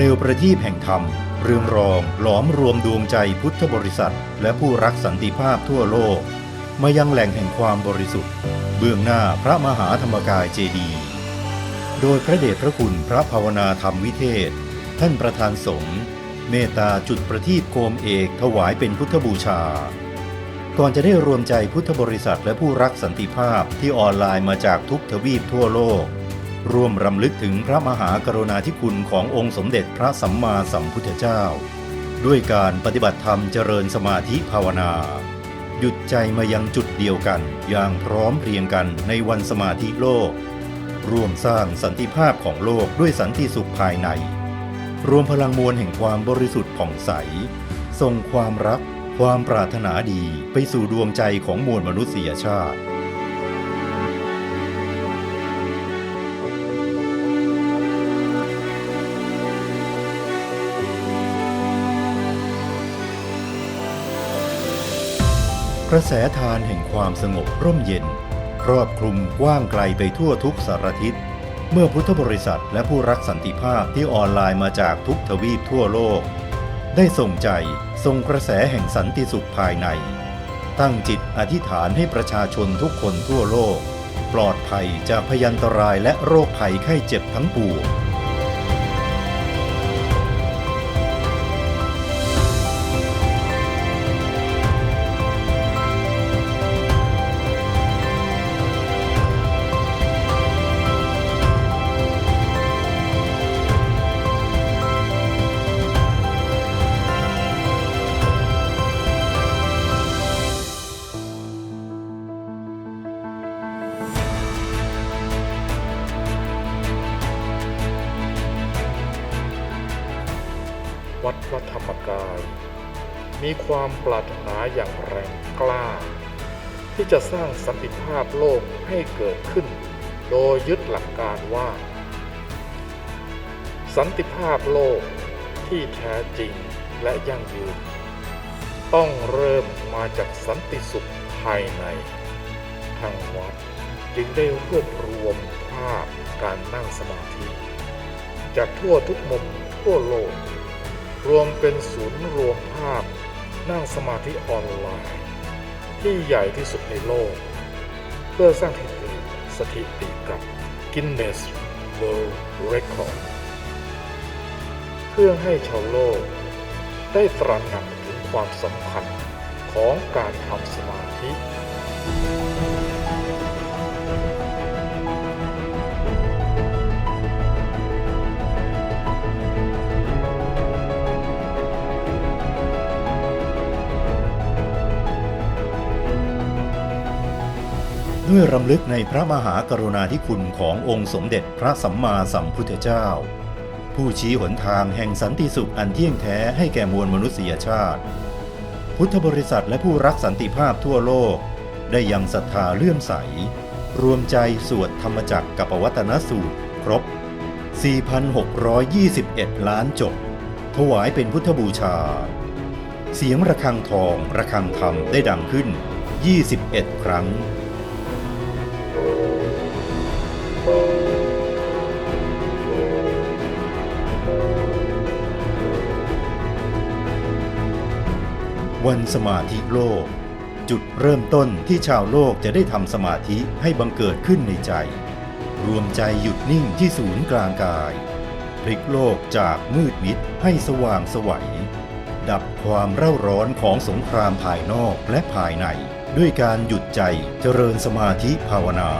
ลวประทีปแห่งธรรม เรืองรองหลอมรวมดวงใจพุทธบริษัท และผู้รักสันติภาพทั่วโลก มายังแหล่งแห่งความบริสุทธิ์ เบื้องหน้าพระมหาธรรมกายเจดีย์โดยพระเดชพระคุณพระภาวนาธรรมวิเทศ ท่านประธานสงฆ์เมตตาจุดประทีปโคมเอกถวายเป็นพุทธบูชา ก่อนจะได้รวมใจพุทธบริษัทและผู้รักสันติภาพที่ออนไลน์มาจากทุกทวีปทั่วโลก ร่วมรำลึกถึงพระมหากรุณาธิคุณขององค์สมเด็จพระสัมมาสัมพุทธเจ้า ด้วยการปฏิบัติธรรมเจริญสมาธิภาวนา หยุดใจมายังจุดเดียวกันอย่างพร้อมเพรียงกันในวันสมาธิโลก ร่วมสร้างสันติภาพของโลกด้วยสันติสุขภายใน รวมพลังมวลแห่งความบริสุทธิ์ผ่องใสส่งความรักความปรารถนาดีไปสู่ดวงใจของมวลมนุษยชาติ กระแสทานแห่งความสงบร่มเย็น ครอบคลุมกว้างไกลไปทั่วทุกสารทิศ เมื่อพุทธบริษัทและผู้รักสันติภาพที่ออนไลน์มาจากทุกทวีปทั่วโลก ได้ส่งใจส่งกระแสแห่งสันติสุขภายใน ตั้งจิตอธิษฐานให้ประชาชนทุกคนทั่วโลก ปลอดภัยจากพยันตรายและโรคภัยไข้เจ็บทั้งปวง วัดพระธรรมกาย มีความปรารถนาอย่างแรงกล้า ที่จะสร้างสันติภาพโลกให้เกิดขึ้น โดยยึดหลักการว่า สันติภาพโลกที่แท้จริงและยั่งยืน ต้องเริ่มมาจากสันติสุขภายใน ทางวัดจึงได้รวบรวมภาพการนั่งสมาธิ จากทั่วทุกมุมทั่วโลก รวมเป็นศูนย์รวมภาพนั่งสมาธิออนไลน์ ที่ใหญ่ที่สุดในโลก เพื่อสร้างสถิติสถิติกับ Guinness World Record เพื่อให้ชาวโลก ได้ตระหนักถึงความสำคัญของการทำสมาธิ ด้วยรำลึกในพระมหากรุณาธิคุณขององค์สมเด็จพระสัมมาสัมพุทธเจ้า ผู้ชี้หนทางแห่งสันติสุขอันเที่ยงแท้ให้แก่มวลมนุษยชาติ พุทธบริษัทและผู้รักสันติภาพทั่วโลก ได้ยังศรัทธาเลื่อมใส รวมใจสวดธรรมจักรกับปวัตนสูตรครบ 4,621 ล้านจบ ถวายเป็นพุทธบูชา เสียงระฆังทองระฆังธรรมได้ดังขึ้น 21 ครั้ง วันสมาธิโลก จุดเริ่มต้นที่ชาวโลกจะได้ทำสมาธิให้บังเกิดขึ้นในใจ รวมใจหยุดนิ่งที่ศูนย์กลางกาย พลิกโลกจากมืดมิดให้สว่างสวัยดับความเร่าร้อนของสงครามภายนอกและภายใน ด้วยการหยุดใจเจริญสมาธิภาวนา